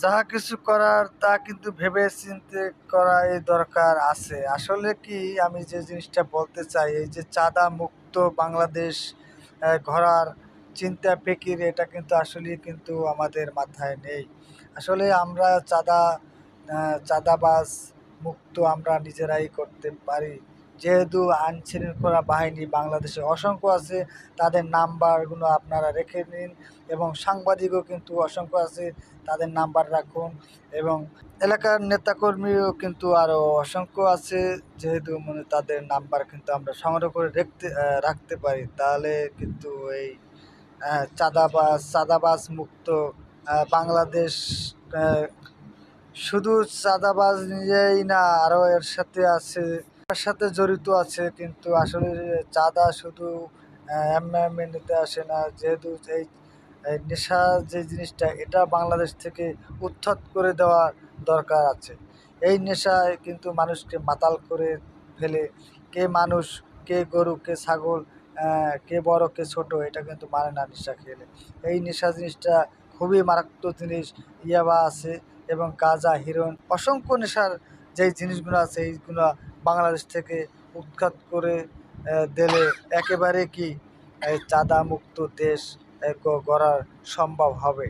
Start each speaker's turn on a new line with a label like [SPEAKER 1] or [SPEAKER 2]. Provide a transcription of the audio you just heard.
[SPEAKER 1] যাহা কিছু করার তা কিন্তু ভেবে চিন্তে করাই দরকার আছে। আসলে কি আমি যে জিনিসটা বলতে চাই, এই যে চাঁদা মুক্ত বাংলাদেশ ঘোরার চিন্তা ফিকির, এটা কিন্তু আসলে কিন্তু আমাদের মাথায় নেই। আসলে আমরা চাঁদা চাঁদাবাজ মুক্ত আমরা নিজেরাই করতে পারি। যেহেতু আইন শৃঙ্খলা বাহিনী বাংলাদেশে অসংখ্য আছে তাদের নাম্বারগুলো আপনারা রেখে নিন এবং সাংবাদিকও কিন্তু অসংখ্য আছে তাদের নাম্বার রাখুন এবং এলাকার নেতাকর্মীও কিন্তু আরও অসংখ্য আছে যেহেতু মানে তাদের নাম্বার কিন্তু আমরা সংগ্রহ করে রাখতে রাখতে পারি। তাহলে কিন্তু এই আহ, চাঁদাবাজ চাঁদাবাজ মুক্ত বাংলাদেশ শুধু চাঁদাবাজ নিজেই না আরও এর সাথে আছে তার সাথে জড়িত আছে, কিন্তু আসলে চাঁদা শুধু এমনি নিতে আসে না। যেহেতু এই নেশা যে জিনিসটা, এটা বাংলাদেশ থেকে উৎখাত করে দেওয়ার দরকার আছে। এই নেশায় কিন্তু মানুষকে মাতাল করে ফেলে। কে মানুষ, কে গরু, কে ছাগল কে বড়, কে ছোট, এটা কিন্তু মানে না নেশা খেলে। এই নেশা জিনিসটা খুবই মারাত্মক জিনিস। ইয়াবা আছে এবং গাঁজা হিরোইন অসংখ্য নেশার যেই জিনিসগুলো আছে, এইগুলো বাংলাদেশ থেকে উৎখাত করে দিলে একেবারে কি চাঁদা মুক্ত দেশ গড়ার সম্ভব হবে?